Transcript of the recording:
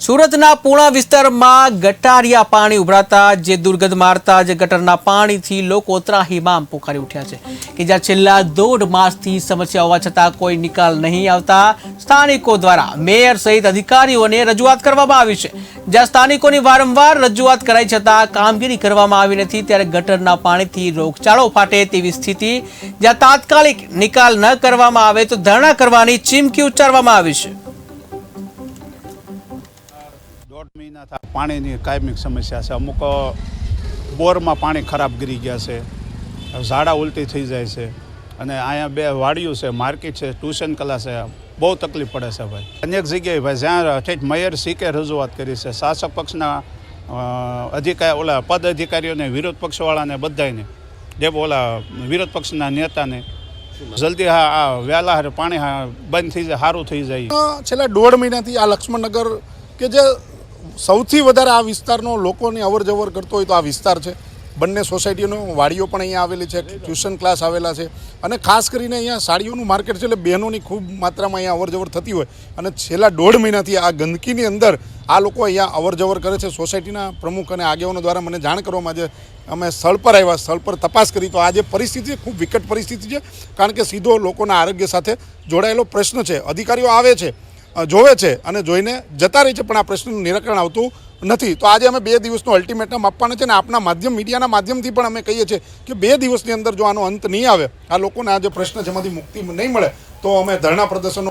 સુરતના પૂણા વિસ્તારમાં ગટારિયા પાણી ઉભરાતા, જે દુર્ગંધ મારતા, જે ગટરના પાણીથી લોકો ત્રાહીમામ પોકારી ઉઠ્યા છે. કે જ્યાં છેલ્લા દોઢ માસથી સમસ્યા હોવા છતાં કોઈ નિકાલ નહીં આવતા સ્થાનિકો દ્વારા મેયર સહિત અધિકારીઓને રજૂઆત કરવામાં આવી છે. જ્યાં સ્થાનિકોની વારંવાર રજૂઆત કરાઈ છતાં કામગીરી કરવામાં આવી નથી, ત્યારે ગટરના પાણીથી રોગચાળો ફાટે તેવી સ્થિતિ. જ્યાં તાત્કાલિક નિકાલ ન કરવામાં આવે તો ધરણા કરવાની ચીમકી ઉચ્ચારવામાં આવી છે. મહિના પાણીની કાયમિક સમસ્યા છે. અમુક બોરમાં પાણી ખરાબ ગીરી ગયા છે. ઝાડા ઉલટી થઈ જાય છે. અને અહીંયા બે વાડીઓ છે, માર્કેટ છે, ટ્યુશન ક્લાસ છે. બહુ તકલીફ પડે છે ભાઈ. અનેક જગ્યાએ ભાઈ, જ્યાં ઠેઠ મેયર સીકે રજૂઆત કરી છે. શાસક પક્ષના અધિકાર, ઓલા પદ અધિકારીઓને વિરોધ પક્ષવાળાને બધાને જે ઓલા વિરોધ પક્ષના નેતાને, જલ્દી હા, આ વહેલા પાણી બંધ થઈ જાય સારું થઈ જાય. છેલ્લા દોઢ મહિનાથી આ લક્ષ્મણનગર કે જે સૌથી વધારે આ વિસ્તારનો લોકોની અવર જવર કરતો હોય તો આ વિસ્તાર છે. બંને સોસાયટીનો વાડીઓ પણ અહીંયા આવેલી છે, ટ્યુશન ક્લાસ આવેલા છે અને ખાસ કરીને અહીંયા સાડીઓનું માર્કેટ છે એટલે બહેનોની ખૂબ માત્રામાં અહીંયા અવર જવર થતી હોય અને છેલ્લા દોઢ મહિનાથી આ ગંદકીની અંદર આ લોકો અહીંયા અવર જવર કરે છે. સોસાયટીના પ્રમુખ અને આગેવાનો દ્વારા મને જાણ કરવામાં આજે અમે સ્થળ પર આવ્યા, સ્થળ પર તપાસ કરી. તો આ જે પરિસ્થિતિ ખૂબ વિકટ પરિસ્થિતિ છે, કારણ કે સીધો લોકોના આરોગ્ય સાથે જોડાયેલો પ્રશ્ન છે. અધિકારીઓ આવે છે. જોવે છે અને જોઈને જતા રહે છે, પણ આ પ્રશ્નનું નિરાકરણ આવતું નથી. તો આજે અમે બે દિવસનું અલ્ટિમેટમ આપવાના છે અને આપણા માધ્યમ, મીડિયાના માધ્યમથી પણ અમે કહીએ છીએ કે બે દિવસની અંદર જો આનો અંત નહીં આવે, આ લોકોને આ જે પ્રશ્ન છે, એમાંથી મુક્તિ નહીં મળે, તો અમે ધરણા પ્રદર્શનો